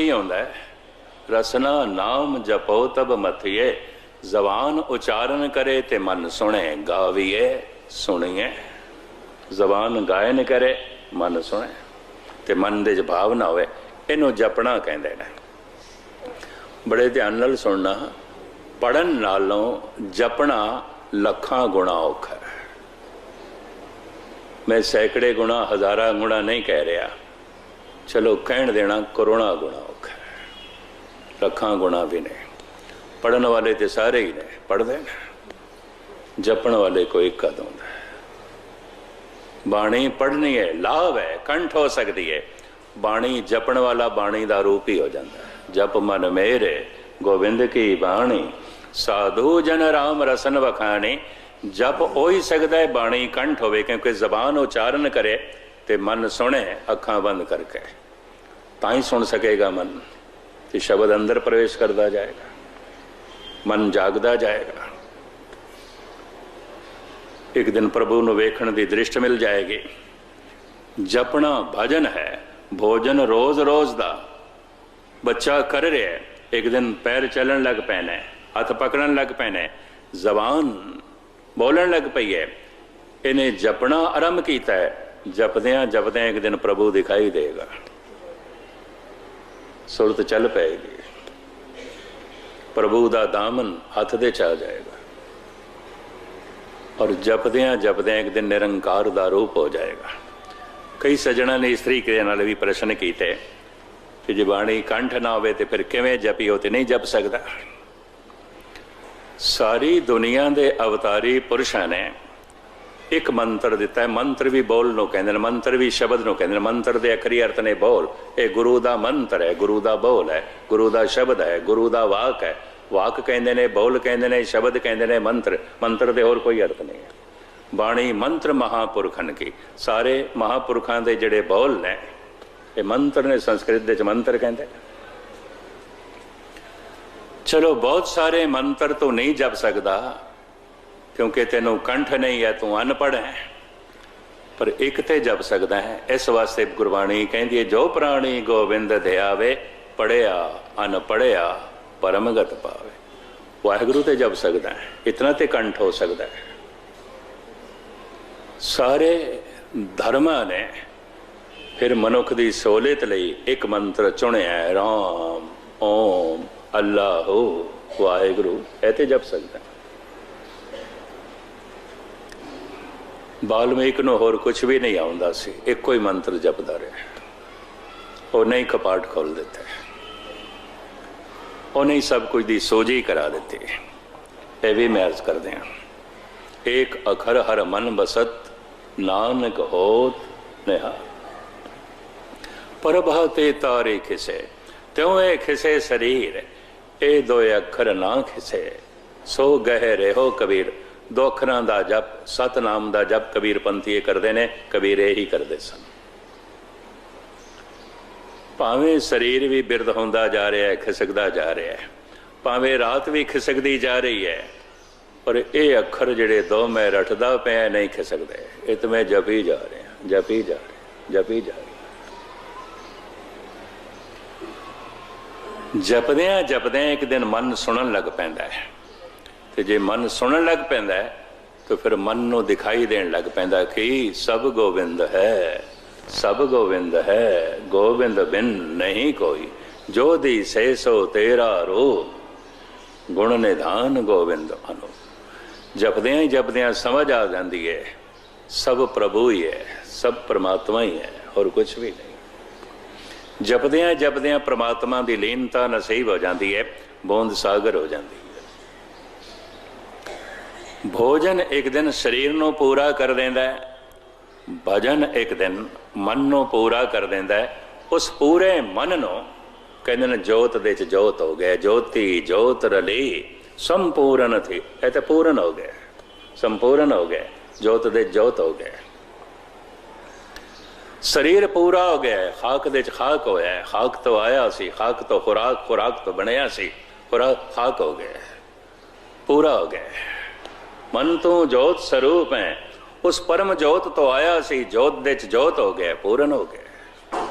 ਕੀ ਆਉਂਦਾ ਹੈ? ਰਸਨਾ ਨਾਮ ਜਪੋ ਤਬ ਮਥਿਏ, ਜ਼ਬਾਨ ਉਚਾਰਨ ਕਰੇ ਤੇ ਮਨ ਸੁਣੇ, ਗਾਵੀਏ, ਸੁਣੀਏ। ਜ਼ਬਾਨ ਗਾਇਨ ਕਰੇ, ਮਨ ਸੁਣੇ, ਤੇ ਮਨ ਦੇ ਚ ਭਾਵ ਨਾ ਹੋਵੇ, ਇਹਨੂੰ ਜਪਣਾ ਕਹਿੰਦੇ ਨੇ। ਬੜੇ ਧਿਆਨ ਨਾਲ ਸੁਣਨਾ ਪੜਨ ਨਾਲੋਂ ਜਪਣਾ ਲੱਖਾਂ ਗੁਣਾ ਔਖਾ ਮੈਂ ਸੈਂਕੜੇ ਗੁਣਾ, ਹਜ਼ਾਰਾਂ ਗੁਣਾ ਨਹੀਂ ਕਹਿ ਰਿਹਾ। ਚਲੋ ਕਹਿਣ ਦੇਣਾ ਕਰੋਨਾ ਗੁਣਾ ਔਖਾ ਲੱਖਾਂ ਗੁਣਾ ਵੀ ਨੇ ਪੜਨ ਵਾਲੇ ਤੇ ਸਾਰੇ ਹੀ ਨੇ ਪੜਦੇ ਨੇ। ਜਪਣ ਵਾਲੇ ਕੋਈ ਇੱਕ ਕਦ ਬਾਣੀ ਪੜਨੀ ਹੈ, ਲਾਭ ਹੈ, ਕੰਠ ਹੋ ਸਕਦੀ ਹੈ। ਬਾਣੀ ਜਪਣ ਵਾਲਾ ਬਾਣੀ ਦਾ ਰੂਪ ਹੀ ਹੋ ਜਾਂਦਾ ਜਪ ਮਨ ਮੇਰੇ, ਗੋਬਿੰਦ ਕੀ ਬਾਣੀ। ਸਾਧੂ ਜਨ ਰਾਮ ਰਸਨ ਵਖਾਣੀ। ਜਪ ਹੋ ਹੀ ਸਕਦਾ ਹੈ, ਬਾਣੀ ਕੰਠ ਹੋਵੇ, ਕਿਉਂਕਿ ਜ਼ਬਾਨ ਉਚਾਰਨ ਕਰੇ। ਤੇ ਮਨ ਸੁਣੇ, ਅੱਖਾਂ ਬੰਦ ਕਰਕੇ। ਤਾਂ ਹੀ ਸੁਣ ਸਕੇਗਾ ਮਨ ਤੇ ਸ਼ਬਦ ਅੰਦਰ ਪ੍ਰਵੇਸ਼ ਕਰਦਾ ਜਾਏਗਾ, ਮਨ ਜਾਗਦਾ ਜਾਏਗਾ। ਇੱਕ ਦਿਨ ਪ੍ਰਭੂ ਨੂੰ ਵੇਖਣ ਦੀ ਦ੍ਰਿਸ਼ਟ ਮਿਲ ਜਾਏਗੀ। ਜਪਣਾ ਭਜਨ ਹੈ, ਭੋਜਨ ਰੋਜ਼-ਰੋਜ਼ ਦਾ। ਬੱਚਾ ਕਰ ਰਿਹਾ ਹੈ, ਇੱਕ ਦਿਨ ਪੈਰ ਚੱਲਣ ਲੱਗ ਪੈਣਾ ਹੈ, ਹੱਥ ਪਕੜਨ ਲੱਗ ਪੈਣਾ ਹੈ, ਜ਼ਬਾਨ ਬੋਲਣ ਲੱਗ ਪਈ ਹੈ। ਇਹਨੇ ਜਪਣਾ ਆਰੰਭ ਕੀਤਾ ਹੈ। ਜਪਦਿਆਂ ਜਪਦਿਆਂ ਇੱਕ ਦਿਨ ਪ੍ਰਭੂ ਦਿਖਾਈ ਦੇਗਾ। ਸੁਰਤ ਚੱਲ ਪਏਗੀ। ਪ੍ਰਭੂ ਦਾ ਦਾਮਨ ਹੱਥ ਦੇ ਚ ਆ ਜਾਏਗਾ। ਔਰ ਜਪਦਿਆਂ ਜਪਦਿਆਂ ਇੱਕ ਦਿਨ ਨਿਰੰਕਾਰ ਦਾ ਰੂਪ ਹੋ ਜਾਏਗਾ। ਕਈ ਸਜਣਾ ਨੇ ਇਸ ਤਰੀਕੇ ਨਾਲ ਵੀ ਪ੍ਰਸ਼ਨ ਕੀਤੇ ਕਿ ਜੇ ਬਾਣੀ ਕੰਠ ਨਾ ਹੋਵੇ ਤੇ ਫਿਰ ਕਿਵੇਂ ਜਪੀਓ ਤੇ ਨਹੀਂ ਜਪ ਸਕਦਾ। ਸਾਰੀ ਦੁਨੀਆ ਦੇ ਅਵਤਾਰੀ ਪੁਰਸ਼ਾਂ ਨੇ ਇੱਕ ਮੰਤਰ ਦਿੱਤਾ ਹੈ। ਮੰਤਰ ਵੀ ਬੋਲ ਨੂੰ ਕਹਿੰਦੇ ਨੇ, ਮੰਤਰ ਵੀ ਸ਼ਬਦ ਨੂੰ ਕਹਿੰਦੇ ਨੇ। ਮੰਤਰ ਦੇ ਅਖਰੀ ਅਰਥ ਨੇ ਬੋਲ। ਇਹ ਗੁਰੂ ਦਾ ਮੰਤਰ ਹੈ, ਗੁਰੂ ਦਾ ਬੋਲ ਹੈ, ਗੁਰੂ ਦਾ ਸ਼ਬਦ ਹੈ, ਗੁਰੂ ਦਾ ਵਾਕ ਹੈ। ਵਾਕ ਕਹਿੰਦੇ ਨੇ, ਬੋਲ ਕਹਿੰਦੇ ਨੇ, ਸ਼ਬਦ ਕਹਿੰਦੇ ਨੇ, ਮੰਤਰ। ਮੰਤਰ ਦੇ ਹੋਰ ਕੋਈ ਅਰਥ ਨਹੀਂ ਹੈ। ਬਾਣੀ ਮੰਤਰ ਮਹਾਪੁਰਖਨ ਕੀ? ਸਾਰੇ ਮਹਾਪੁਰਖਾਂ ਦੇ ਜਿਹੜੇ ਬੋਲ ਨੇ, ਇਹ ਮੰਤਰ ਨੇ ਸੰਸਕ੍ਰਿਤ ਦੇ ਚ ਮੰਤਰ ਕਹਿੰਦੇ ਚਲੋ, ਬਹੁਤ ਸਾਰੇ ਮੰਤਰ ਤੋਂ ਨਹੀਂ ਜਪ ਸਕਦਾ। ਕਿਉਂਕਿ ਤੈਨੂੰ ਕੰਠ ਨਹੀਂ ਹੈ, ਤੂੰ ਅਨਪੜ੍ਹ ਹੈ। ਪਰ ਇੱਕ ਤੇ ਜਪ ਸਕਦਾ ਹੈ। ਇਸ ਵਾਸਤੇ ਗੁਰਬਾਣੀ ਕਹਿੰਦੀ ਹੈ, ਜੋ ਪ੍ਰਾਣੀ ਗੋਬਿੰਦ ਧਿਆਵੇ ਪੜਿਆ ਅਨਪੜਿਆ ਪਰਮਗਤ ਪਾਵੇ। ਵਾਹਿਗੁਰੂ ਤੇ ਜਪ ਸਕਦਾ ਹੈ। ਇਤਨਾ ਤੇ ਕੰਠ ਹੋ ਸਕਦਾ ਹੈ। ਸਾਰੇ ਧਰਮਾਂ ਨੇ ਫਿਰ ਮਨੁੱਖ ਦੀ ਸਹੂਲਤ ਲਈ ਇੱਕ ਮੰਤਰ ਚੁਣਿਆ ਹੈ, ਰਾਮ, ਓਮ, ਅੱਲਾਹੂ ਵਾਹਿਗੁਰੂ। ਇਹ ਤੇ ਜਪ ਸਕਦਾ ਬਾਲਮੀਕ ਨੂੰ ਹੋਰ ਕੁਝ ਵੀ ਨਹੀਂ ਆਉਂਦਾ ਸੀ, ਇੱਕੋ ਹੀ ਮੰਤਰ ਜਪਦਾ ਰਿਹਾ। ਉਹ ਨਹੀਂ ਕਪਾਟ ਖੋਲ ਦਿੱਤਾ। ਉਹਨੇ ਨਹੀਂ ਸਭ ਕੁਝ ਦੀ ਸੋਝੀ ਕਰਾ ਦਿੱਤੀ। ਇਹ ਵੀ ਮੈਂ ਅਰਜ਼ ਕਰਦੇ ਹਾਂ। ਇੱਕ ਅਖਰ ਹਰ ਮਨ ਬਸਤ, ਨਾਨਕ ਹੋਤ ਨਿਹਾ। ਪਰਭਾ ਤੇ ਤਾਰੇ ਖਿਸੇ, ਤਿਉ ਇਹ ਖਿਸੇ ਸਰੀਰ, ਇਹ ਦੋ ਅੱਖਰ ਨਾ ਖਿਸੇ। ਸੋ ਗਹਿ ਰਹੋ ਕਬੀਰ ਦੋ ਅੱਖਰਾਂ ਦਾ ਜਪ, ਸਤਨਾਮ ਦਾ ਜਪ ਕਬੀਰ ਪੰਥੀ ਇਹ ਕਰਦੇ ਨੇ, ਕਬੀਰ ਇਹ ਹੀ ਕਰਦੇ ਸਨ। ਭਾਵੇਂ ਸਰੀਰ ਵੀ ਬਿਰਦ ਹੁੰਦਾ ਜਾ ਰਿਹਾ ਹੈ, ਖਿਸਕਦਾ ਜਾ ਰਿਹਾ ਹੈ, ਭਾਵੇਂ ਰਾਤ ਵੀ ਖਿਸਕਦੀ ਜਾ ਰਹੀ ਹੈ, ਪਰ ਇਹ ਅੱਖਰ ਜਿਹੜੇ ਦੋ ਮੈਂ ਰਟਦਾ ਪਿਆ ਨਹੀਂ ਖਿਸਕਦੇ। ਇਹ ਤਾਂ ਮੈਂ ਜਪੀ ਜਾ ਰਿਹਾ, ਜਪੀ ਜਾ ਰਿਹਾ, ਜਪੀ ਜਾ ਰਿਹਾ। ਜਪਦਿਆਂ ਜਪਦਿਆਂ ਇੱਕ ਦਿਨ ਮਨ ਸੁਣਨ ਲੱਗ ਪੈਂਦਾ ਹੈ। ਤੇ ਜੇ ਮਨ ਸੁਣਨ ਲੱਗ ਪੈਂਦਾ ਹੈ, ਤਾਂ ਫਿਰ ਮਨ ਨੂੰ ਦਿਖਾਈ ਦੇਣ ਲੱਗ ਪੈਂਦਾ ਕਿ ਸਭ ਗੋਬਿੰਦ ਹੈ, ਸਭ ਗੋਬਿੰਦ ਹੈ ਗੋਬਿੰਦ ਬਿਨ ਨਹੀਂ ਕੋਈ। ਜੋ ਦੀ ਸੇ ਸੋ ਤੇਰਾ ਰੋ, ਗੁਣ ਨਿਧਾਨ ਗੋਬਿੰਦ ਅਨੋ। ਜਪਦਿਆਂ ਹੀ ਜਪਦਿਆਂ ਸਮਝ ਆ ਜਾਂਦੀ ਹੈ, ਸਭ ਪ੍ਰਭੂ ਹੀ ਹੈ, ਸਭ ਪ੍ਰਮਾਤਮਾ ਹੀ ਹੈ, ਹੋਰ ਕੁਝ ਵੀ ਨਹੀਂ। ਜਪਦਿਆਂ ਜਪਦਿਆਂ ਪ੍ਰਮਾਤਮਾ ਦੀ ਲੀਨਤਾ ਨਸੀਬ ਹੋ ਜਾਂਦੀ ਹੈ, ਬੋਂਦ ਸਾਗਰ ਹੋ ਜਾਂਦੀ ਹੈ। ਭੋਜਨ ਇੱਕ ਦਿਨ ਸਰੀਰ ਨੂੰ ਪੂਰਾ ਕਰ ਦਿੰਦਾ ਹੈ, ਭਜਨ ਇੱਕ ਦਿਨ ਮਨ ਨੂੰ ਪੂਰਾ ਕਰ ਦਿੰਦਾ ਹੈ, ਉਸ ਪੂਰੇ ਮਨ ਨੂੰ ਕਹਿੰਦੇ ਨੇ ਜੋਤ ਦੇ ਚ ਜੋਤ ਹੋ ਗਿਆ, ਜੋਤੀ, ਜੋਤ ਰਲੀ, ਸੰਪੂਰਨ ਥੀ, ਇਹ ਤਾਂ ਪੂਰਨ ਹੋ ਗਿਆ, ਸੰਪੂਰਨ ਹੋ ਗਿਆ, ਜੋਤ ਦੇ ਜੋਤ ਹੋ ਗਿਆ। ਸਰੀਰ ਪੂਰਾ ਹੋ ਗਿਆ, ਖਾਕ ਦੇ ਚ ਖਾਕ ਹੋਇਆ, ਖਾਕ ਤੋਂ ਆਇਆ ਸੀ, ਖਾਕ ਤੋਂ ਖੁਰਾਕ ਖੁਰਾਕ ਤੋਂ ਬਣਿਆ ਸੀ ਖੁਰਾਕ ਖਾਕ ਹੋ ਗਿਆ, ਪੂਰਾ ਹੋ ਗਿਆ। ਮਨ ਤੋਂ ਜੋਤ ਸਰੂਪ ਹੈ। ਉਸ ਪਰਮ ਜੋਤ ਤੋਂ ਆਇਆ ਸੀ, ਜੋਤ ਦੇ ਚ ਜੋਤ ਹੋ ਗਿਆ, ਪੂਰਨ ਹੋ ਗਿਆ।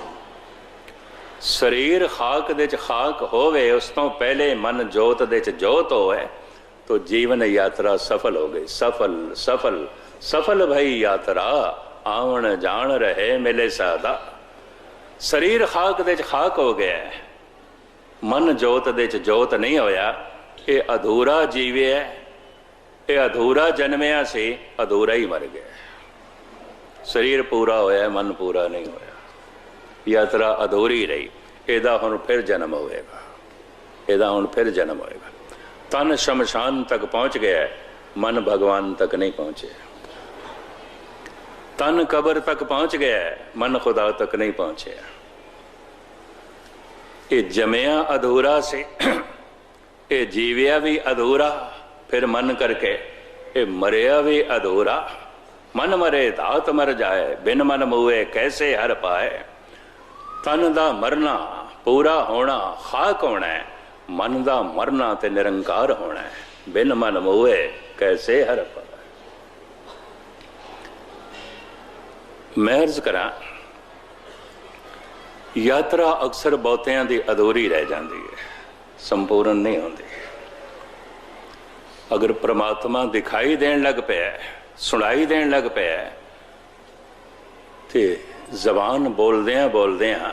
ਸਰੀਰ ਖਾਕ ਦੇ ਚ ਖਾਕ ਹੋਵੇ, ਉਸ ਤੋਂ ਪਹਿਲੇ ਮਨ ਜੋਤ ਦੇ ਚ ਜੋਤ ਹੋਵੇ, ਤੋ ਜੀਵਨ ਯਾਤਰਾ ਸਫਲ ਹੋ ਗਈ। ਸਫਲ ਸਫਲ ਸਫਲ ਭਈ ਯਾਤਰਾ, ਆਵਣ ਜਾਣ ਰਹੇ ਮਿਲੇ ਸਾਦਾ। ਸਰੀਰ ਖਾਕ ਦੇ ਚ ਖਾਕ ਹੋ ਗਿਆ। ਮਨ ਜੋਤ ਦੇ ਚ ਜੋਤ ਨਹੀਂ ਹੋਇਆ। ਇਹ ਅਧੂਰਾ ਜੀਵਿਆ ਇਹ ਅਧੂਰਾ ਜਨਮਿਆ ਸੀ, ਅਧੂਰਾ ਹੀ ਮਰ ਗਿਆ। ਸਰੀਰ ਪੂਰਾ ਹੋਇਆ, ਮਨ ਪੂਰਾ ਨਹੀਂ ਹੋਇਆ। ਯਾਤਰਾ ਅਧੂਰੀ ਰਹੀ। ਇਹਦਾ ਹੁਣ ਫਿਰ ਜਨਮ ਹੋਵੇਗਾ ਇਹਦਾ ਹੁਣ ਫਿਰ ਜਨਮ ਹੋਏਗਾ। ਤਨ ਸ਼ਮਸ਼ਾਨ ਤੱਕ ਪਹੁੰਚ ਗਿਆ, ਮਨ ਭਗਵਾਨ ਤੱਕ ਨਹੀਂ ਪਹੁੰਚਿਆ। ਤਨ ਕਬਰ ਤੱਕ ਪਹੁੰਚ ਗਿਆ, ਮਨ ਖੁਦਾ ਤੱਕ ਨਹੀਂ ਪਹੁੰਚਿਆ। ਇਹ ਜਮਿਆ ਅਧੂਰਾ ਸੀ, ਇਹ ਜੀਵਿਆ ਵੀ ਅਧੂਰਾ। ਫਿਰ ਮਨ ਕਰਕੇ, ਇਹ ਮਰਿਆ ਵੀ ਅਧੂਰਾ। ਮਨ ਮਰੇ ਦਾਤ ਮਰ ਜਾਏ, ਬਿਨ ਮਨ ਮੂਏ ਕੈਸੇ ਹਰ ਪਾਏ। ਤਨ ਦਾ ਮਰਨਾ ਪੂਰਾ ਹੋਣਾ ਖਾਕ ਹੋਣਾ, ਮਨ ਦਾ ਮਰਨਾ ਤੇ ਨਿਰੰਕਾਰ ਹੋਣਾ, ਬਿਨ ਮਨ ਮੂਏ ਕੈਸੇ ਹਰ ਪਾਏ। ਮੈਂ ਅਰਜ਼ ਕਰਾਂ, ਯਾਤਰਾ ਅਕਸਰ ਬਹੁਤਿਆਂ ਦੀ ਅਧੂਰੀ ਰਹਿ ਜਾਂਦੀ ਹੈ, ਸੰਪੂਰਨ ਨਹੀਂ ਹੁੰਦੀ। ਅਗਰ ਪ੍ਰਮਾਤਮਾ ਦਿਖਾਈ ਦੇਣ ਲੱਗ ਪਿਆ ਸੁਣਾਈ ਦੇਣ ਲੱਗ ਪਿਆ ਤੇ ਜ਼ਬਾਨ ਬੋਲਦਿਆਂ ਬੋਲਦਿਆਂ,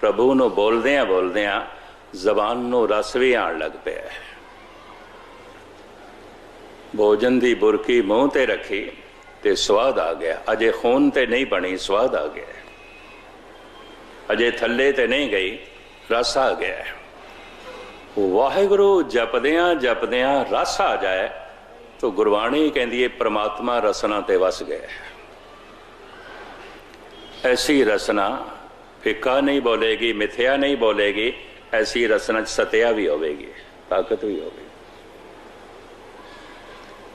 ਪ੍ਰਭੂ ਨੂੰ ਬੋਲਦਿਆਂ ਬੋਲਦਿਆਂ ਜ਼ਬਾਨ ਨੂੰ ਰਸ ਵੀ ਆਣ ਲੱਗ ਪਿਆ ਭੋਜਨ ਦੀ ਬੁਰਕੀ ਮੂੰਹ ਤੇ ਰੱਖੀ ਤੇ ਸਵਾਦ ਆ ਗਿਆ। ਅਜੇ ਖੂਨ ਤੇ ਨਹੀਂ ਬਣੀ, ਸਵਾਦ ਆ ਗਿਆ ਅਜੇ ਥੱਲੇ ਤੇ ਨਹੀਂ ਗਈ, ਰਸ ਆ ਗਿਆ ਵਾਹਿਗੁਰੂ ਜਪਦਿਆਂ ਜਪਦਿਆਂ ਰਸ ਆ ਜਾਏ, ਤਾਂ ਗੁਰਬਾਣੀ ਕਹਿੰਦੀ ਹੈ ਪ੍ਰਮਾਤਮਾ ਰਸਨਾ ਤੇ ਵਸ ਗਿਆ ਐਸੀ ਰਸਨਾ ਫਿੱਕਾ ਨਹੀਂ ਬੋਲੇਗੀ, ਮਿਥਿਆ ਨਹੀਂ ਬੋਲੇਗੀ, ਐਸੀ ਰਸਨਾ ਚ ਸਤਿਆ ਵੀ ਹੋਵੇਗੀ, ਤਾਕਤ ਵੀ ਹੋਵੇਗੀ।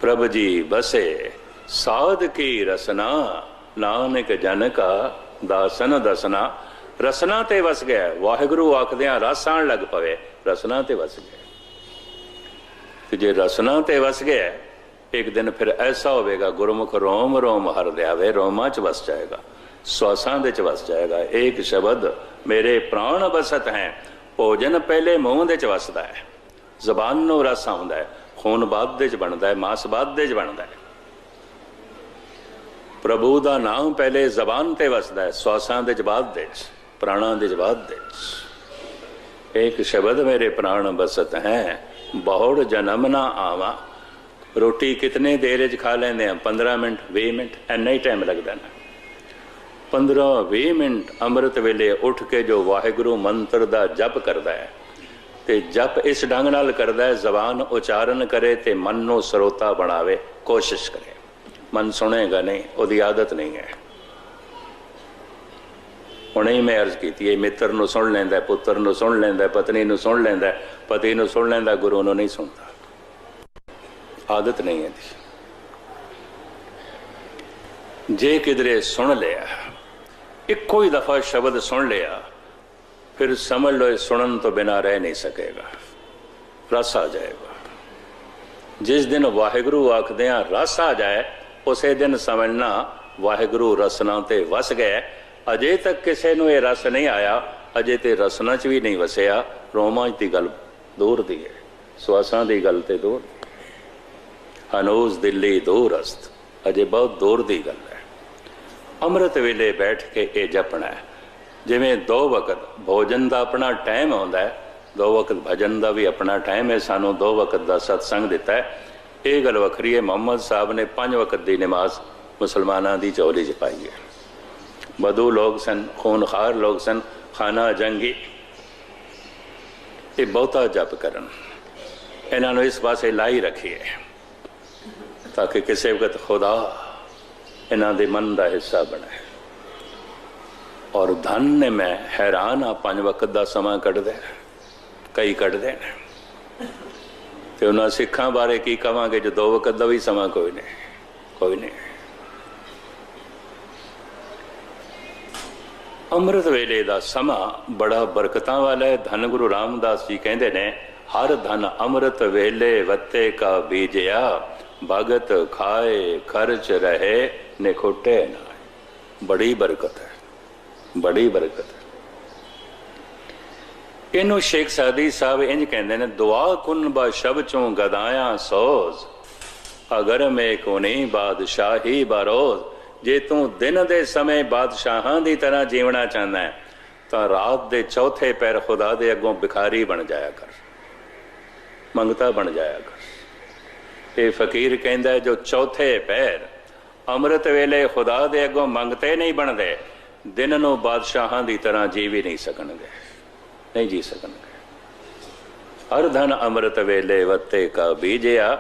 ਪ੍ਰਭ ਜੀ ਬਸੇ, ਸਾਧ ਕੀ ਰਸਨਾ, ਨਾਨਕ ਜਨ ਕਾ ਦਾਸਨ ਦਸਨਾ ਰਸਨਾ ਤੇ ਵਸ ਗਿਆ। ਵਾਹਿਗੁਰੂ ਆਖਦਿਆਂ ਰਸ ਆਣ ਲੱਗ ਪਵੇ, ਰਸਨਾ ਤੇ ਵਸ ਗਿਆ। ਤੇ ਜੇ ਰਸਨਾ ਤੇ ਵਸ ਗਿਆ, ਇੱਕ ਦਿਨ ਫਿਰ ਐਸਾ ਹੋਵੇਗਾ, ਗੁਰਮੁਖ ਰੋਮ ਰੋਮ ਹਰ ਲਿਆਵੇ, ਰੋਮਾਂ ਚ ਵਸ ਜਾਏਗਾ, ਸਵਾਸਾਂ ਦੇ ਚ ਵਸ ਜਾਏਗਾ। ਇੱਕ ਸ਼ਬਦ, ਮੇਰੇ ਪ੍ਰਾਣ ਬਸਤ ਹੈ, ਭੋਜਨ ਪਹਿਲੇ ਮੂੰਹ ਦੇ ਚ ਵਸਦਾ ਹੈ। ਜ਼ਬਾਨ ਨੂੰ ਰਸ ਆਉਂਦਾ ਹੈ, ਖੂਨ ਬਾਦ ਦੇ ਚ ਬਣਦਾ ਹੈ, ਮਾਸ ਬਾਦ ਦੇ ਚ ਬਣਦਾ ਹੈ। ਪ੍ਰਭੂ ਦਾ ਨਾਮ ਪਹਿਲੇ ਜ਼ਬਾਨ ਤੇ ਵਸਦਾ ਹੈ, ਸਵਾਸਾਂ ਦੇ ਜਵਾਬ ਦੇ ਚ। ਪ੍ਰਾਣਾਂ ਦੇ ਜਵਾਬ ਦੇ। ਇੱਕ ਸ਼ਬਦ ਮੇਰੇ ਪ੍ਰਾਣ ਬਸਤ ਹੈ, ਬਹੁੜ ਜਨਮ ਨਾ ਆਵਾ। ਰੋਟੀ ਕਿਤਨੇ ਦੇਰ ਚ ਖਾ ਲੈਂਦੇ ਆ 15 ਮਿੰਟ 20 ਮਿੰਟ ਐਨਾ ਹੀ ਟਾਈਮ ਲੱਗਦਾ ਨਾ। 15 20 ਮਿੰਟ ਅੰਮ੍ਰਿਤ ਵੇਲੇ ਉੱਠ ਕੇ ਜੋ ਵਾਹਿਗੁਰੂ ਮੰਤਰ ਦਾ ਜਪ ਕਰਦਾ ਹੈ, ਤੇ ਜਪ ਇਸ ਢੰਗ ਨਾਲ ਕਰਦਾ ਹੈ, ਜ਼ਬਾਨ ਉਚਾਰਨ ਕਰੇ ਤੇ ਮਨ ਨੂੰ ਸਰੋਤਾ ਬਣਾਵੇ, ਕੋਸ਼ਿਸ਼ ਕਰੇ। ਮਨ ਸੁਣੇਗਾ ਨਹੀਂ, ਉਹਦੀ ਆਦਤ ਨਹੀਂ ਹੈ। ਹੁਣੇ ਹੀ ਮੈਂ ਅਰਜ਼ ਕੀਤੀ ਹੈ, ਮਿੱਤਰ ਨੂੰ ਸੁਣ ਲੈਂਦਾ, ਪੁੱਤਰ ਨੂੰ ਸੁਣ ਲੈਂਦਾ, ਪਤਨੀ ਨੂੰ ਸੁਣ ਲੈਂਦਾ, ਪਤੀ ਨੂੰ ਸੁਣ ਲੈਂਦਾ, ਗੁਰੂ ਨੂੰ ਨਹੀਂ ਸੁਣਦਾ। ਆਦਤ ਨਹੀਂ ਹੈ ਦੀ ਜੇ ਕਿਧਰੇ ਸੁਣ ਲਿਆ, ਇੱਕੋ ਹੀ ਦਫਾ ਸ਼ਬਦ ਸੁਣ ਲਿਆ, ਫਿਰ ਸਮਝ ਲਓ ਸੁਣਨ ਤੋਂ ਬਿਨਾ ਰਹਿ ਨਹੀਂ ਸਕੇਗਾ। ਰਸ ਆ ਜਾਏਗਾ। ਜਿਸ ਦਿਨ ਵਾਹਿਗੁਰੂ ਆਖਦੇ ਆ ਰਸ ਆ ਜਾਏ, ਉਸੇ ਦਿਨ ਸਮਝਣਾ ਵਾਹਿਗੁਰੂ ਰਸਨਾ ਤੇ ਵਸ ਗਏ ਅਜੇ ਤੱਕ ਕਿਸੇ ਨੂੰ ਇਹ ਰਸ ਨਹੀਂ ਆਇਆ, ਅਜੇ ਤੇ ਰਸਨਾ ਚ ਵੀ ਨਹੀਂ ਵਸਿਆ। ਰੋਮਾਂ ਦੀ ਗੱਲ ਦੂਰ ਦੀ ਹੈ। ਸਵਾਸਾਂ ਦੀ ਗੱਲ ਤੇ ਦੂਰ ਅਨੂਸ ਦਿੱਲੀ ਦੂਰ ਅਸਤ। ਅਜੇ ਬਹੁਤ ਦੂਰ ਦੀ ਗੱਲ ਹੈ। ਅੰਮ੍ਰਿਤ ਵੇਲੇ ਬੈਠ ਕੇ ਇਹ ਜਪਣਾ ਹੈ। ਜਿਵੇਂ ਦੋ ਵਕਤ ਭੋਜਨ ਦਾ ਆਪਣਾ ਟਾਈਮ ਆਉਂਦਾ ਹੈ, ਦੋ ਵਕਤ ਭਜਨ ਦਾ ਵੀ ਆਪਣਾ ਟਾਈਮ ਹੈ, ਸਾਨੂੰ ਦੋ ਵਕਤ ਦਾ ਸਤਸੰਗ ਦਿੱਤਾ ਹੈ। ਇਹ ਗੱਲ ਵੱਖਰੀ ਹੈ। ਮੁਹੰਮਦ ਸਾਹਿਬ ਨੇ ਪੰਜ ਵਕਤ ਦੀ ਨਮਾਜ਼ ਮੁਸਲਮਾਨਾਂ ਦੀ ਚੌਲੀ ਚ ਪਾਈ ਹੈ। ਬਦੂ ਲੋਕ ਸਨ, ਖੂਨਖਾਰ ਲੋਕ ਸਨ, ਖਾਨਾ ਜੰਗੀ। ਇਹ ਬਹੁਤਾ ਜਪ ਕਰਨ। ਇਹਨਾਂ ਨੂੰ ਇਸ ਪਾਸੇ ਲਾਈ ਰੱਖੀਏ, ਤਾਂ ਕਿ ਕਿਸੇ ਵਕਤ ਖੁਦਾ ਇਹਨਾਂ ਦੇ ਮਨ ਦਾ ਹਿੱਸਾ ਬਣੇ। ਔਰ ਧਨ ਨੇ ਮੈਂ ਹੈਰਾਨ ਆ, ਪੰਜ ਵਕਤ ਦਾ ਸਮਾਂ ਕੱਢਦੇ, ਕਈ ਕੱਢਦੇ ਨੇ। ਤੇ ਉਹਨਾਂ ਸਿੱਖਾਂ ਬਾਰੇ ਕੀ ਕਵਾਂਗੇ, ਜੋ ਦੋ ਵਕਤ ਦਾ ਵੀ ਸਮਾਂ ਕੋਈ ਨਹੀਂ ਕੋਈ ਨਹੀਂ। ਅੰਮ੍ਰਿਤ ਵੇਲੇ ਦਾ ਸਮਾਂ ਬੜਾ ਬਰਕਤਾਂ ਵਾਲਾ ਹੈ। ਧੰਨ ਗੁਰੂ ਰਾਮਦਾਸ ਜੀ ਕਹਿੰਦੇ ਨੇ, ਹਰ ਧਨ ਅੰਮ੍ਰਿਤ ਵੇਲੇ ਵੱਤੇ ਕਾ ਬੀਜਿਆ, ਭਗਤ ਖਾਏ ਖਰਚ ਰਹੇ ਨਿਖੁੱਟੇ ਨਾ ਬੜੀ ਬਰਕਤ ਹੈ, ਬੜੀ ਬਰਕਤ ਹੈ। ਇਹਨੂੰ ਸ਼ੇਖ ਸਾਦੀ ਸਾਹਿਬ ਇੰਜ ਕਹਿੰਦੇ ਨੇ, ਦੁਆ ਕੁਨ ਬਾ ਸ਼ਬ ਚੋਂ ਗਦਾਇਆ ਸੋਜ਼, ਅਗਰ ਮੇ ਕੋ ਨਹੀਂ ਬਾਦਸ਼ਾਹੀ ਬਰੋਜ਼ ਜੇ ਤੂੰ ਦਿਨ ਦੇ ਸਮੇਂ ਬਾਦਸ਼ਾਹਾਂ ਦੀ ਤਰ੍ਹਾਂ ਜੀਵਣਾ ਚਾਹੁੰਦਾ ਹੈ, ਤਾਂ ਰਾਤ ਦੇ ਚੌਥੇ ਪੈਰ ਖੁਦਾ ਦੇ ਅੱਗੋਂ ਭਿਖਾਰੀ ਬਣ ਜਾਇਆ ਕਰ, ਮੰਗਤਾ ਬਣ ਜਾਇਆ ਕਰ। ਇਹ ਫਕੀਰ ਕਹਿੰਦਾ ਜੋ ਚੌਥੇ ਪੈਰ ਅੰਮ੍ਰਿਤ ਵੇਲੇ ਖੁਦਾ ਦੇ ਅੱਗੋਂ ਮੰਗਤੇ ਨਹੀਂ ਬਣਦੇ, ਦਿਨ ਨੂੰ ਬਾਦਸ਼ਾਹਾਂ ਦੀ ਤਰ੍ਹਾਂ ਜੀ ਵੀ ਨਹੀਂ ਸਕਣਗੇ, ਨਹੀਂ ਜੀ ਸਕਣਗੇ। ਹਰ ਧਨ ਅੰਮ੍ਰਿਤ ਵੇਲੇ ਵੱਤੇ ਕਾ ਬੀਜਿਆ,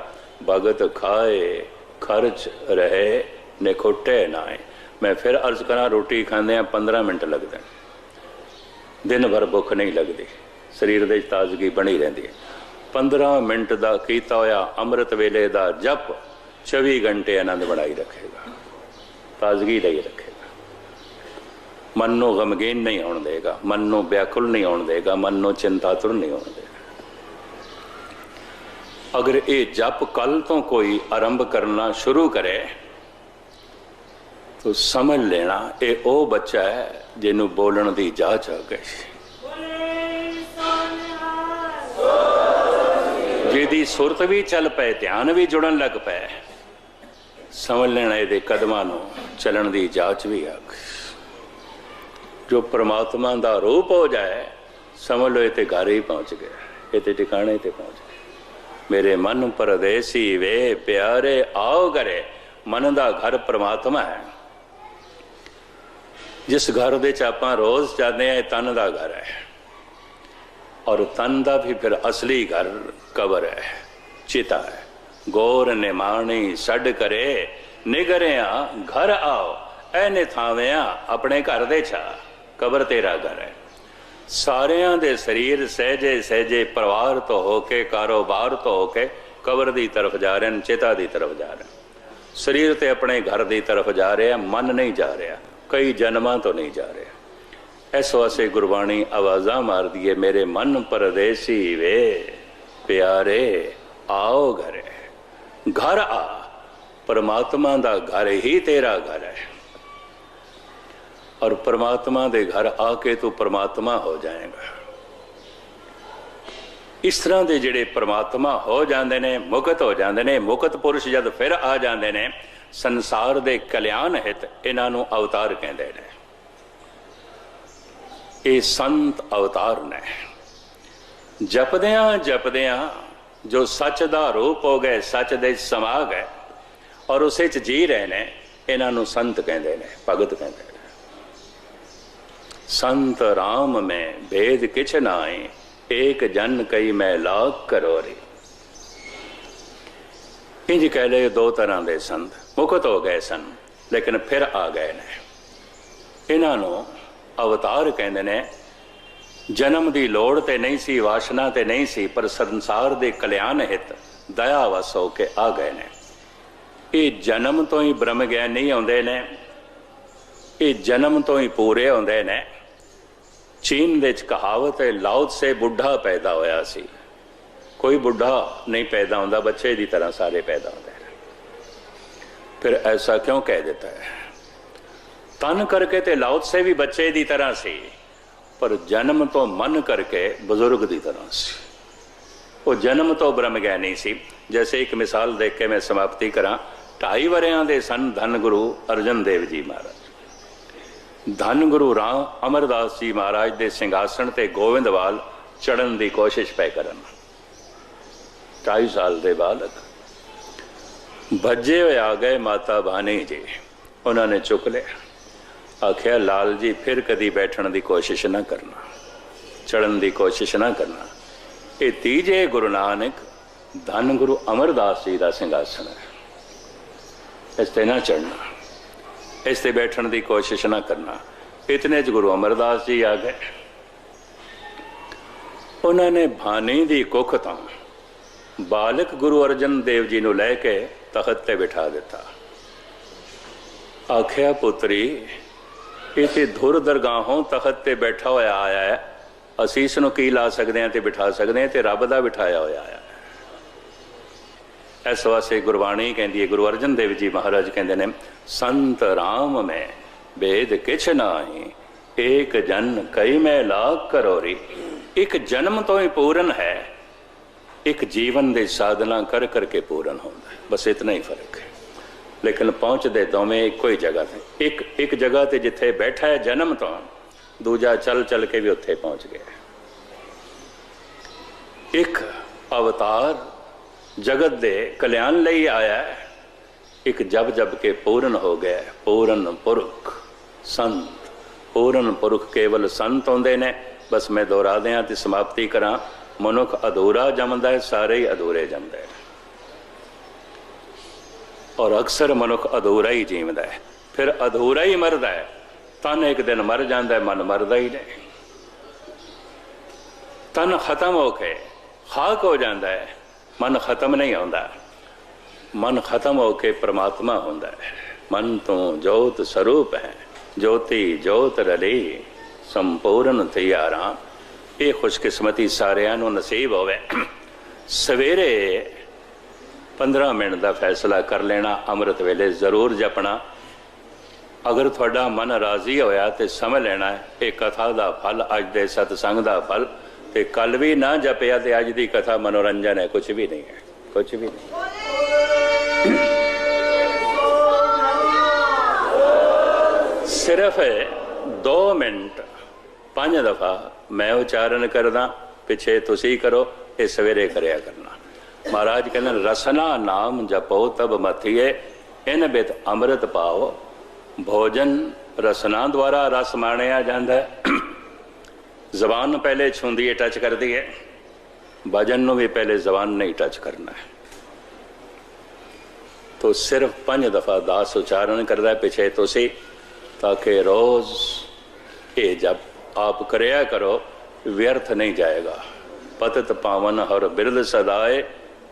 ਭਗਤ ਖਾਏ ਖਰਚ ਰਹੇ ਨਿਖੁੱਟੇ ਨਾਏ ਮੈਂ ਫਿਰ ਅਰਜ਼ ਕਰਾਂ, ਰੋਟੀ ਖਾਂਦੇ ਆ 15 ਮਿੰਟ ਲੱਗਦੇ ਦਿਨ ਭਰ ਭੁੱਖ ਨਹੀਂ ਲੱਗਦੀ। ਸਰੀਰ ਦੇ ਤਾਜ਼ਗੀ ਬਣੀ ਰਹਿੰਦੀ ਹੈ। 15 ਮਿੰਟ ਦਾ ਕੀਤਾ ਹੋਇਆ ਅੰਮ੍ਰਿਤ ਵੇਲੇ ਦਾ ਜਪ 24 ਘੰਟੇ ਆਨੰਦ ਬਣਾਈ ਰੱਖੇਗਾ। ਤਾਜ਼ਗੀ ਲਈ ਰੱਖੇਗਾ। ਮਨ ਨੂੰ ਗਮਗੀਨ ਨਹੀਂ ਹੋਣ ਦੇਗਾ। ਮਨ ਨੂੰ ਵਿਆਕੁਲ ਨਹੀਂ ਹੋਣ ਦੇਗਾ। ਮਨ ਨੂੰ ਚਿੰਤਾਤੁਰ ਨਹੀਂ ਹੋਣ ਦੇਗਾ। ਅਗਰ ਇਹ ਜਪ ਕੱਲ ਤੋਂ ਕੋਈ ਆਰੰਭ ਕਰਨਾ ਸ਼ੁਰੂ ਕਰੇ ਤਾਂ ਸਮਝ ਲੈਣਾ, ਇਹ ਉਹ ਬੱਚਾ ਹੈ ਜਿਹਨੂੰ ਬੋਲਣ ਦੀ ਜਾਚ ਆ ਗਈ। ਜਿਹਦੀ ਸੁਰਤ ਵੀ ਚੱਲ ਪਏ, ਧਿਆਨ ਵੀ ਜੁੜਨ ਲੱਗ ਪਏ, ਸਮਝ ਲੈਣਾ ਇਹਦੇ ਕਦਮਾਂ ਨੂੰ ਚੱਲਣ ਦੀ ਜਾਚ ਵੀ ਆ ਗਈ। ਜੋ ਪ੍ਰਮਾਤਮਾ ਦਾ ਰੂਪ ਹੋ ਜਾਏ, ਸਮਝ ਲਓ ਇਹ ਤੇ ਘਰ ਹੀ ਪਹੁੰਚ ਗਿਆ, ਇਹ ਤੇ ਟਿਕਾਣੇ ਤੇ ਪਹੁੰਚ ਗਿਆ। ਮੇਰੇ ਮਨ ਪਰਦੇਸੀ ਵੇ, ਪਿਆਰੇ ਆਓ ਘਰੇ, ਮਨ ਦਾ ਘਰ ਪ੍ਰਮਾਤਮਾ ਹੈ। ਜਿਸ ਘਰ ਦੇ ਚ ਆਪਾਂ ਰੋਜ਼ ਜਾਂਦੇ ਆ ਇਹ ਤਨ ਦਾ ਘਰ ਹੈ। ਔਰ ਤਨ ਦਾ ਵੀ ਫਿਰ ਅਸਲੀ ਘਰ ਕਬਰ ਹੈ, ਚਿਤਾ ਹੈ। ਗੌਰ ਨਿਮਾਣੀ ਛੱਡ ਕਰੇ, ਨਿਗਰਿਆ ਘਰ ਆਓ ਐ ਨਿਥਾਵਿਆ ਆਪਣੇ ਘਰ ਦੇ ਛਾ, ਕਬਰ ਤੇਰਾ ਘਰ ਹੈ। ਸਾਰਿਆਂ ਦੇ ਸਰੀਰ ਸਹਿਜੇ ਸਹਿਜੇ ਪਰਿਵਾਰ ਤੋਂ ਹੋ ਕੇ, ਕਾਰੋਬਾਰ ਤੋਂ ਹੋ ਕੇ ਕਬਰ ਦੀ ਤਰਫ ਜਾ ਰਹੇ ਨੇ ਚਿਤਾ ਦੀ ਤਰਫ ਜਾ ਰਹੇ ਸਰੀਰ ਤੇ ਆਪਣੇ ਘਰ ਦੀ ਤਰਫ ਜਾ ਰਿਹਾ, ਮਨ ਨਹੀਂ ਜਾ ਰਿਹਾ। ਕਈ ਜਨਮਾਂ ਤੋਂ ਨਹੀਂ ਜਾ ਰਿਹਾ। ਇਸ ਵਾਸਤੇ ਗੁਰਬਾਣੀ ਆਵਾਜ਼ਾਂ ਮਾਰਦੀ ਏ, ਮੇਰੇ ਮਨ ਪਰਦੇਸੀ ਵੇ, ਪਿਆਰੇ, ਆਓ ਘਰੇ। ਘਰ ਆ, ਪਰਮਾਤਮਾ ਦਾ ਘਰ ਹੀ ਤੇਰਾ ਘਰ ਹੈ। ਔਰ ਪਰਮਾਤਮਾ ਦੇ ਘਰ ਆ ਕੇ ਤੂੰ ਪਰਮਾਤਮਾ ਹੋ ਜਾਏਗਾ। ਇਸ ਤਰ੍ਹਾਂ ਦੇ ਜਿਹੜੇ ਪਰਮਾਤਮਾ ਹੋ ਜਾਂਦੇ ਨੇ, ਮੁਕਤ ਹੋ ਜਾਂਦੇ ਨੇ, ਮੁਕਤ ਪੁਰਸ਼ ਜਦ ਫਿਰ ਆ ਜਾਂਦੇ ਨੇ, ਸੰਸਾਰ ਦੇ ਕਲਿਆਣ ਹਿਤ ਇਹਨਾਂ ਨੂੰ ਅਵਤਾਰ ਕਹਿੰਦੇ ਨੇ। ਇਹ ਸੰਤ ਅਵਤਾਰ ਨੇ। ਜਪਦਿਆਂ ਜਪਦਿਆਂ ਜੋ ਸੱਚ ਦਾ ਰੂਪ ਹੋ ਗਏ, ਸੱਚ ਦੇ ਵਿੱਚ ਸਮਾ ਗਏ ਔਰ ਉਸੇ ਚ ਜੀ ਰਹੇ ਨੇ, ਇਹਨਾਂ ਨੂੰ ਸੰਤ ਕਹਿੰਦੇ ਨੇ, ਭਗਤ ਕਹਿੰਦੇ ਨੇ। ਸੰਤ ਰਾਮ ਮੈਂ, ਭੇਦ ਕਿਛ ਨਾਏ ਏਕ ਜਨ ਕਈ ਮੈਂ ਲਾਖ ਕਰੋਰੀ। ਇੰਜ ਕਹਿ ਲਏ ਦੋ ਤਰ੍ਹਾਂ ਦੇ ਸੰਤ, ਮੁਕਤ ਹੋ ਗਏ ਸਨ, ਲੇਕਿਨ ਫਿਰ ਆ ਗਏ ਨੇ। ਇਹਨਾਂ ਨੂੰ ਅਵਤਾਰ ਕਹਿੰਦੇ ਨੇ, ਜਨਮ ਦੀ ਲੋੜ ਤੇ ਨਹੀਂ ਸੀ, ਵਾਸ਼ਨਾ ਤੇ ਨਹੀਂ ਸੀ, ਪਰ ਸੰਸਾਰ ਦੇ ਕਲਿਆਣ ਹਿਤ, ਦਇਆ ਵਸ ਹੋ ਕੇ ਆ ਗਏ ਨੇ। ਇਹ ਜਨਮ ਤੋਂ ਹੀ ਬ੍ਰਹਮ ਗਿਆਨੀ ਆਉਂਦੇ ਨੇ, ਇਹ ਜਨਮ ਤੋਂ ਹੀ ਪੂਰੇ ਹੁੰਦੇ ਨੇ ਚੀਨ ਵਿੱਚ ਕਹਾਵਤ ਹੈ ਲਾਉਤ ਸੇ ਬੁੱਢਾ ਪੈਦਾ ਹੋਇਆ ਸੀ। ਕੋਈ ਬੁੱਢਾ ਨਹੀਂ ਪੈਦਾ ਹੁੰਦਾ, ਬੱਚੇ ਦੀ ਤਰ੍ਹਾਂ ਸਾਰੇ ਪੈਦਾ ਹੁੰਦੇ ਫਿਰ ਐਸਾ ਕਿਉਂ ਕਹਿ ਦਿੱਤਾ ਹੈ? ਤਨ ਕਰਕੇ ਤੇ ਲਾਉਤ ਸੇ ਵੀ ਬੱਚੇ ਦੀ ਤਰ੍ਹਾਂ ਸੀ, ਪਰ ਜਨਮ ਤੋਂ ਮਨ ਕਰਕੇ ਬਜ਼ੁਰਗ ਦੀ ਤਰ੍ਹਾਂ ਸੀ। ਉਹ ਜਨਮ ਤੋਂ ਬ੍ਰਹਮ ਗਿਆਨੀ ਸੀ। ਜੈਸੇ ਇੱਕ ਮਿਸਾਲ ਦੇਖ ਕੇ ਮੈਂ ਸਮਾਪਤੀ ਕਰਾਂ, ਢਾਈ ਵਰਿਆਂ ਦੇ ਸਨ ਧੰਨ ਗੁਰੂ ਅਰਜਨ ਦੇਵ ਜੀ ਮਹਾਰਾਜ। ਧੰਨ ਗੁਰੂ ਰਾਮ ਅਮਰਦਾਸ ਜੀ ਮਹਾਰਾਜ ਦੇ ਸਿੰਘਾਸਣ ਤੇ ਗੋਬਿੰਦਵਾਲ ਚੜਨ ਦੀ ਕੋਸ਼ਿਸ਼ ਪੈ ਕਰਨ। 2.5 ਸਾਲ ਦੇ ਬਾਲਕ ਭੱਜੇ ਹੋਏ ਆ ਗਏ ਮਾਤਾ ਬਾਣੀ ਜੀ, ਉਹਨਾਂ ਨੇ ਚੁੱਕ ਲਿਆ। ਆਖਿਆ, ਲਾਲ ਜੀ, ਫਿਰ ਕਦੀ ਬੈਠਣ ਦੀ ਕੋਸ਼ਿਸ਼ ਨਾ ਕਰਨਾ ਚੜਨ ਦੀ ਕੋਸ਼ਿਸ਼ ਨਾ ਕਰਨਾ। ਇਹ ਤੀਜੇ ਗੁਰੂ ਨਾਨਕ ਧੰਨ ਗੁਰੂ ਅਮਰਦਾਸ ਜੀ ਦਾ ਸਿੰਘਾਸਣ ਹੈ। ਇਸ ਤੇ ਨਾ ਚੜਨਾ ਇਸ ਤੇ ਬੈਠਣ ਦੀ ਕੋਸ਼ਿਸ਼ ਨਾ ਕਰਨਾ। ਇਤਨੇ ਚ ਗੁਰੂ ਅਮਰਦਾਸ ਜੀ ਆ ਗਏ। ਉਹਨਾਂ ਨੇ ਭਾਨੀ ਦੀ ਕੁੱਖ ਤੋਂ ਬਾਲਕ ਗੁਰੂ ਅਰਜਨ ਦੇਵ ਜੀ ਨੂੰ ਲੈ ਕੇ ਤਖਤ ਤੇ ਬਿਠਾ ਦਿੱਤਾ। ਆਖਿਆ, ਪੁੱਤਰੀ ਇਹ ਤੇ ਧੁਰ ਦਰਗਾਹੋਂ ਤਖਤ ਤੇ ਬੈਠਾ ਹੋਇਆ ਆਇਆ ਹੈ। ਅਸੀਂ ਇਸ ਨੂੰ ਕੀ ਲਾ ਸਕਦੇ ਹਾਂ ਤੇ ਬਿਠਾ ਸਕਦੇ ਹਾਂ ਤੇ ਰੱਬ ਦਾ ਬਿਠਾਇਆ ਹੋਇਆ ਹੈ। ਇਸ ਵਾਸਤੇ ਗੁਰਬਾਣੀ ਕਹਿੰਦੀ ਹੈ, ਗੁਰੂ ਅਰਜਨ ਦੇਵ ਜੀ ਮਹਾਰਾਜ ਕਹਿੰਦੇ ਨੇ, ਸੰਤ ਰਾਮ ਮੈਂ, ਵੇਦ ਕਿਛ ਨਾਹੀ, ਏਕ ਜਨ ਕਈ ਮੈਂ ਲਾਖ ਕਰੋਰੀ। ਇੱਕ ਜਨਮ ਤੋਂ ਹੀ ਪੂਰਨ ਹੈ, ਇੱਕ ਜੀਵਨ ਦੇ ਸਾਧਨਾ ਕਰ ਕਰਕੇ ਪੂਰਨ ਹੁੰਦਾ ਬਸ ਇਤਨਾ ਹੀ ਫ਼ਰਕ ਹੈ। ਲੇਕਿਨ ਪਹੁੰਚਦੇ ਦੋਵੇਂ ਇੱਕੋ ਹੀ ਜਗ੍ਹਾ ਤੇ। ਇੱਕ ਇੱਕ ਜਗ੍ਹਾ ਤੇ ਜਿੱਥੇ ਬੈਠਾ ਹੈ ਜਨਮ ਤੋਂ, ਦੂਜਾ ਚੱਲ ਚੱਲ ਕੇ ਵੀ ਉੱਥੇ ਪਹੁੰਚ ਗਿਆ ਇੱਕ ਅਵਤਾਰ ਜਗਤ ਦੇ ਕਲਿਆਣ ਲਈ ਆਇਆ ਇੱਕ ਜਬ ਜਬ ਕੇ ਪੂਰਨ ਹੋ ਗਿਆ ਪੂਰਨ ਪੁਰਖ ਸੰਤ, ਪੂਰਨ ਪੁਰਖ ਕੇਵਲ ਸੰਤ ਹੁੰਦੇ ਨੇ। ਬਸ ਮੈਂ ਦੁਹਰਾ ਦਿਆਂ ਤੇ ਸਮਾਪਤੀ ਕਰਾਂ। ਮਨੁੱਖ ਅਧੂਰਾ ਜੰਮਦਾ ਹੈ, ਸਾਰੇ ਹੀ ਅਧੂਰੇ ਜੰਮਦੇ ਨੇ। ਔਰ ਅਕਸਰ ਮਨੁੱਖ ਅਧੂਰਾ ਹੀ ਜੀਵਦਾ ਹੈ। ਫਿਰ ਅਧੂਰਾ ਹੀ ਮਰਦਾ ਹੈ। ਤਨ ਇੱਕ ਦਿਨ ਮਰ ਜਾਂਦਾ ਹੈ, ਮਨ ਮਰਦਾ ਹੀ ਨਹੀਂ। ਤਨ ਖਤਮ ਹੋ ਕੇ ਖਾਕ ਹੋ ਜਾਂਦਾ ਹੈ। ਮਨ ਖਤਮ ਨਹੀਂ ਹੁੰਦਾ। ਮਨ ਖਤਮ ਹੋ ਕੇ ਪ੍ਰਮਾਤਮਾ ਹੁੰਦਾ ਹੈ। ਮਨ ਤੋਂ ਜੋਤ ਸਰੂਪ ਹੈ। ਜੋਤੀ ਜੋਤ ਰਲੀ। ਸੰਪੂਰਨ ਤਿਆਰਾ। ਇਹ ਖੁਸ਼ਕਿਸਮਤੀ ਸਾਰਿਆਂ ਨੂੰ ਨਸੀਬ ਹੋਵੇ। ਸਵੇਰੇ 15 ਮਿੰਟ ਦਾ ਫੈਸਲਾ ਕਰ ਲੈਣਾ, ਅੰਮ੍ਰਿਤ ਵੇਲੇ ਜ਼ਰੂਰ ਜਪਣਾ। ਅਗਰ ਤੁਹਾਡਾ ਮਨ ਰਾਜ਼ੀ ਹੋਇਆ ਤੇ ਸਮਝ ਲੈਣਾ ਇਹ ਕਥਾ ਦਾ ਫਲ, ਅੱਜ ਦੇ ਸਤਸੰਗ ਦਾ ਫਲ ਤੇ ਕੱਲ ਵੀ ਨਾ ਜਪਿਆ ਤੇ ਅੱਜ ਦੀ ਕਥਾ ਮਨੋਰੰਜਨ ਹੈ ਕੁਝ ਵੀ ਨਹੀਂ ਹੈ ਕੁਝ ਵੀ ਨਹੀਂ। ਸਿਰਫ 2 ਮਿੰਟ ਪੰਜ ਦਫਾ ਮੈਂ ਉਚਾਰਨ ਕਰਦਾ ਪਿੱਛੇ ਤੁਸੀਂ ਕਰੋ ਇਹ ਸਵੇਰੇ ਕਰਿਆ ਕਰਨਾ। ਮਹਾਰਾਜ ਕਹਿੰਦੇ ਨੇ, ਰਸਨਾ ਨਾਮ ਜਪੋ ਤਬ ਮਥੀਏ ਇਨ ਬਿਤ ਅੰਮ੍ਰਿਤ ਪਾਓ। ਭੋਜਨ ਰਸਨਾ ਦੁਆਰਾ ਰਸ ਮਾਣਿਆ ਜਾਂਦਾ ਹੈ। ਜ਼ਬਾਨ ਨੂੰ ਪਹਿਲੇ ਛੁੰਦੀ ਹੈ ਟੱਚ ਕਰਦੀ ਹੈ ਵਜਨ ਨੂੰ ਵੀ ਪਹਿਲੇ ਜ਼ਬਾਨ ਨੇ ਟੱਚ ਕਰਨਾ ਹੈ तो सिर्फ पंज दफ़ा दास उच्चारण करदा पिछे तुसी ताकि रोज़ ये जब आप करया करो व्यर्थ नहीं जाएगा पतत पावन हर बिरद सदाए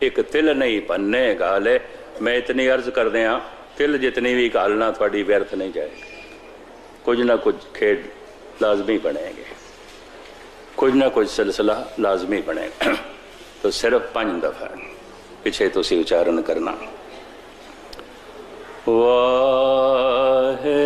एक तिल नहीं पन्ने गाले मैं इतनी अर्ज कर दिया तिल जितनी भी गालना थोड़ी व्यर्थ नहीं जाएगी कुछ ना कुछ खेड लाजमी बनेंगे कुछ ना कुछ सिलसिला लाजमी बने। तो सिर्फ़ पाँच दफ़ा पिछे तुम उच्चारण करना। वाहे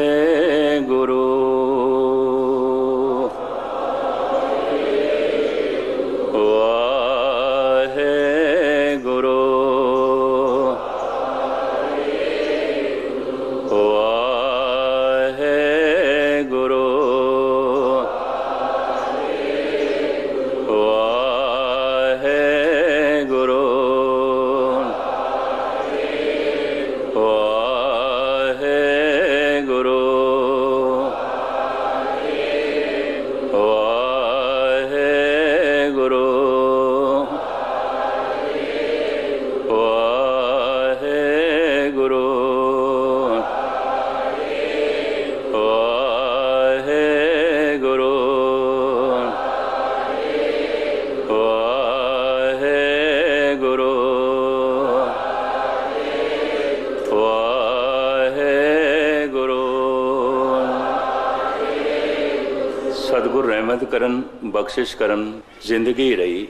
ਬਖਸ਼ਿਸ਼ ਕਰਨ, ਜ਼ਿੰਦਗੀ ਰਹੀ,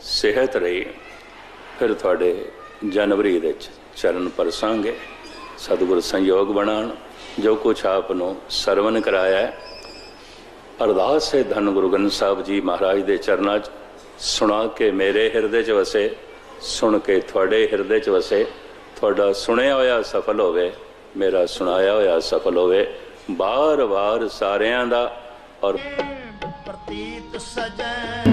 ਸਿਹਤ ਰਹੀ, ਫਿਰ ਤੁਹਾਡੇ ਜਨਵਰੀ ਦੇ ਵਿੱਚ ਚਰਨ ਪਰਸਾਂਗੇ। ਸਤਿਗੁਰ ਸੰਯੋਗ ਬਣਾਉਣ, ਜੋ ਕੁਛ ਆਪ ਨੂੰ ਸਰਵਨ ਕਰਾਇਆ ਹੈ। ਅਰਦਾਸ ਹੈ ਧੰਨ ਗੁਰੂ ਗ੍ਰੰਥ ਸਾਹਿਬ ਜੀ ਮਹਾਰਾਜ ਦੇ ਚਰਨਾਂ 'ਚ। ਸੁਣਾ ਕੇ ਮੇਰੇ ਹਿਰਦੇ 'ਚ ਵਸੇ, ਸੁਣ ਕੇ ਤੁਹਾਡੇ ਹਿਰਦੇ 'ਚ ਵਸੇ। ਤੁਹਾਡਾ ਸੁਣਿਆ ਹੋਇਆ ਸਫਲ ਹੋਵੇ, ਮੇਰਾ ਸੁਣਾਇਆ ਹੋਇਆ ਸਫਲ ਹੋਵੇ। ਬਾਰ-ਬਾਰ ਸਾਰਿਆਂ ਦਾ ਔਰ पीत सजन